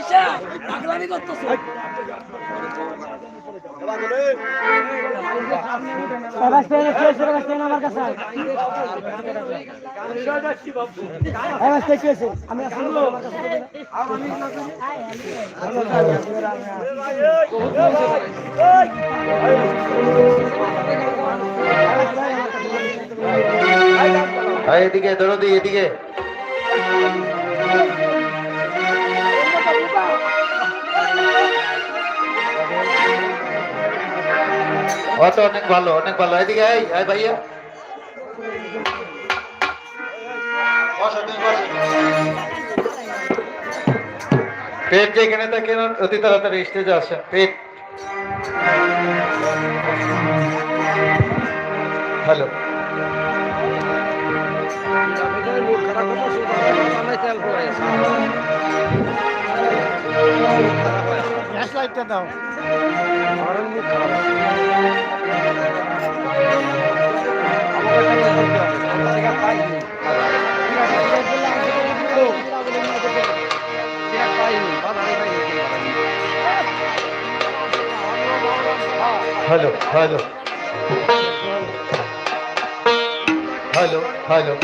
আইসা পাগলামি করতেছো? এদিকে দরদি এদিকে। অত অনেক ভালো অনেক ভালো। এদিকে এই ভাইয়া। পেট যেখানে থাকে অতি তাড়াতাড়ি স্টেজে আসেন, পেট। হ্যালো। লাইটটা দাও। Hello hello. Hello hello.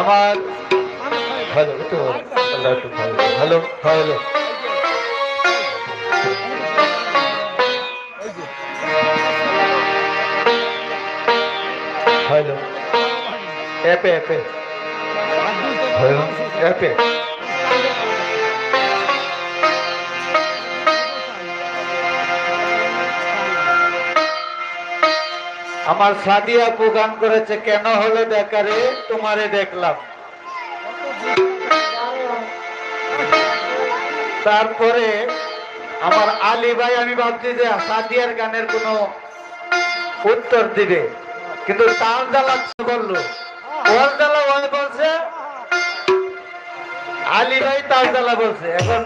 আমার হ্যালো একটু আল্লাহ একটু অ্যাপে অ্যাপে। হ্যালো অ্যাপে। আমার সাদিয়া গান করেছে, কেন হলো দেখারে তোমারে দেখলাম। তারপরে আমার আলী ভাই আমি ভাবছি যে সাদিয়ার গানের কোনো উত্তর দিবে। কিন্তু তাল জ্বালাচ্ছে বলল ওর জ্বালা ওই বলছে আলী ভাই তাল জ্বালা বলছে। এখন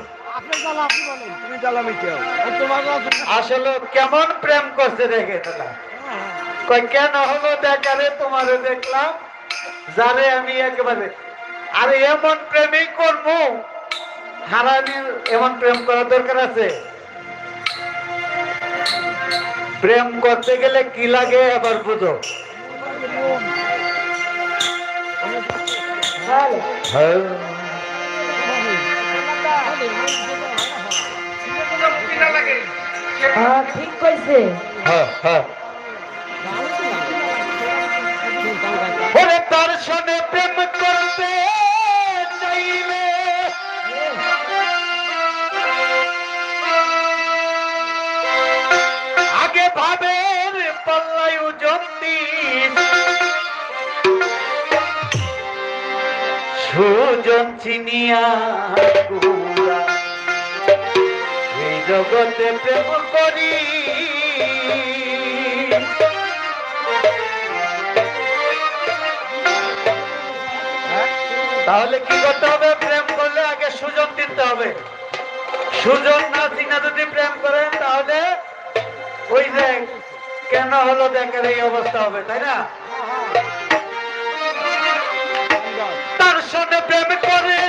আসলে কেমন প্রেম করছে দেখে তোলা কই কেন হলো দেখারে তোমারে দেখলাম? যারে আমি একেবারে আরে এমন প্রেমই করব হারানির এমন প্রেম করার দরকার আছে। প্রেম করতে গেলে কি লাগে এবার বুঝো। হ্যাঁ। হ্যাঁ ঠিক কইছে। হ্যাঁ হ্যাঁ। সুজন চিনিয়া এই জগতে প্রেম করি। তাহলে কি করতে হবে? প্রেম করলে আগে সুজন দিতে হবে। সুজন না চিনা যদি প্রেম করেন তাহলে ওই যে কেন হলো দেখেন এই অবস্থা হবে, তাই না? সঙ্গে প্রেম করে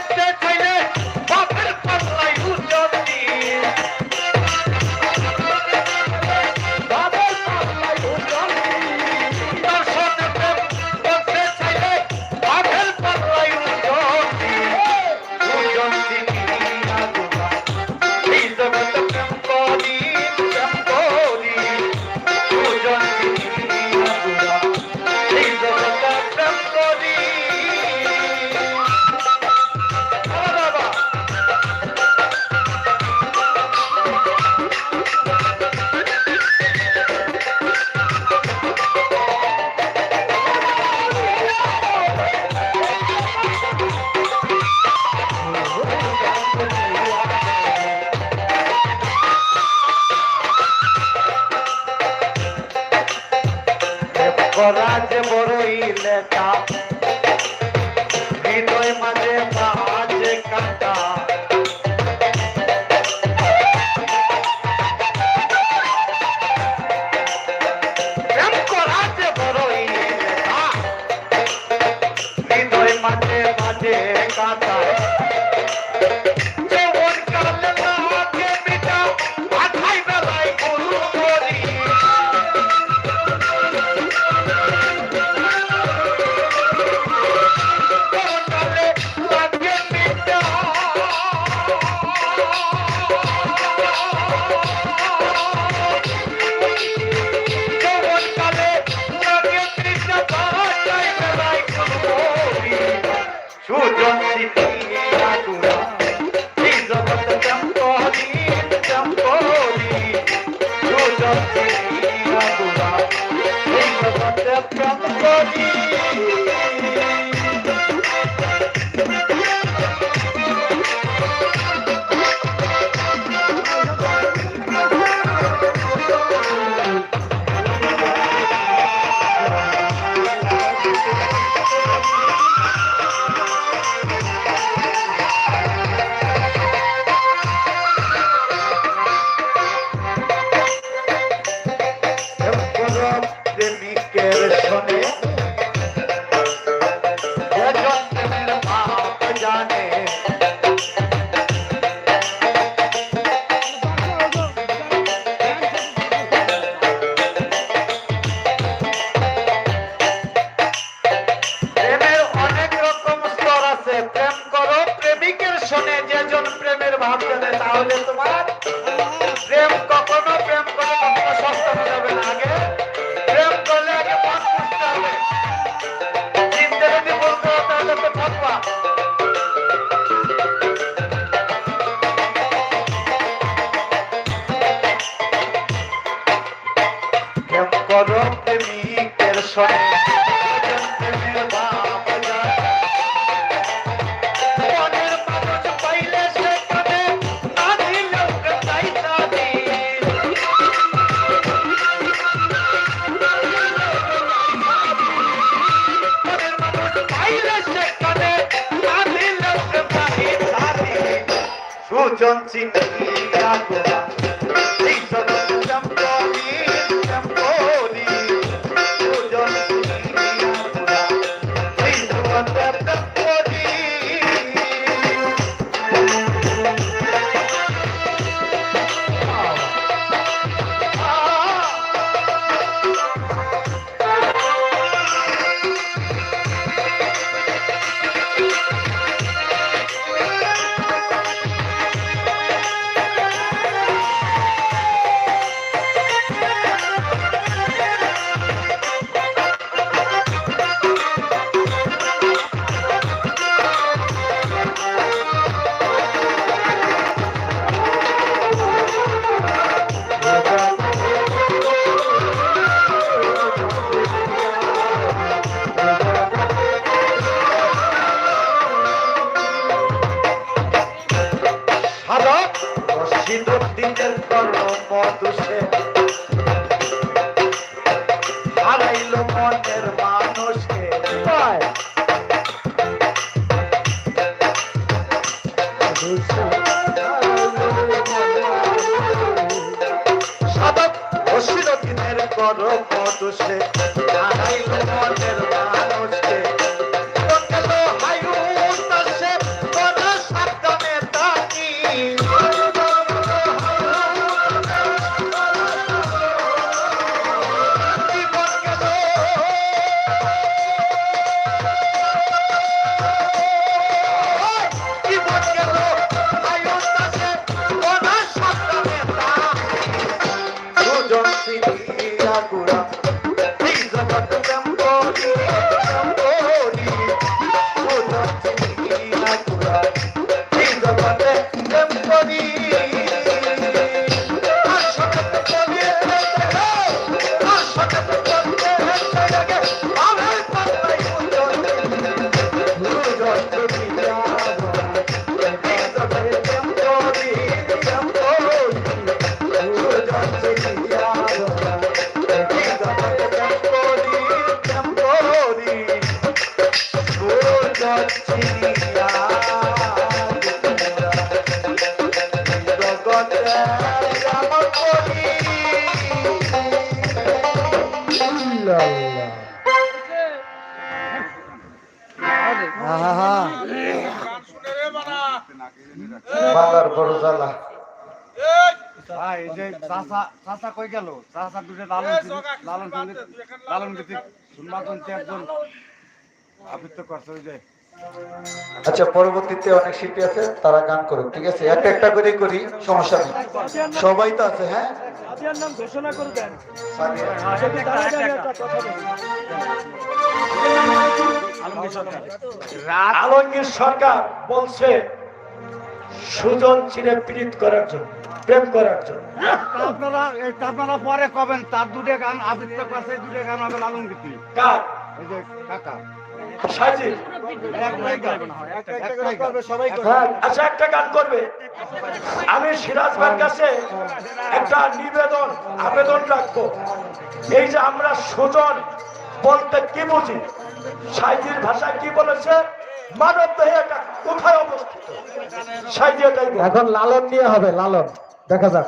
তাহলে তোমার প্রেম কখনো প্রেম করে কখনো সস্তানো যাবে না। আগে প্রেম করলে আগে মন বুঝতে হবে। চিনতে যদি বলতে হয় তাহলে তো ঠকবা প্রেম করো প্রেমিকের সঙ্গে। সুজন রশিদুদ্দিনের কর্ম মধুসে। হারাইল মনের মানুষকে। পায় সাধক রশিদুদ্দিনের কর্ম মধুসে। হারাইল মনের মানুষকে। Thank you. বাংলার বড় জ্বালা চাচা কই গেল? চাচা দুটো লালন লালন লালন গীতি শুনবা একজন আবৃত্তি করছে, ওই যে। আচ্ছা পরবর্তীতে অনেক শিল্পী আছে তারা গান করুক ঠিক আছে? একটা একটা করে করি সমস্যা নেই। সবাই তো আছে হ্যাঁ? নাম ঘোষণা করে দেন। আলমগীর সরকার। বলছে সুজন চিনে পীড়িত করার জন্য প্রেম করার জন্য। আপনারা আপনারা পরে কবেন? তার দুটো গান আবৃত্তি করছে দুটো গান হবে গীতি কার? কাকা হ্যাঁ, আচ্ছা একটা গান করবে। আমি সিরাজ ভাইয়ের কাছে একটা নিবেদন আবেদন রাখব। এই যে আমরা সুজন বলতে কি বুঝি? সাইজির ভাষায় কি বলেছে? মানব দেহে কোথায় অবস্থিত? সাইজি এখন লালন নিয়ে হবে লালন। দেখা যাক।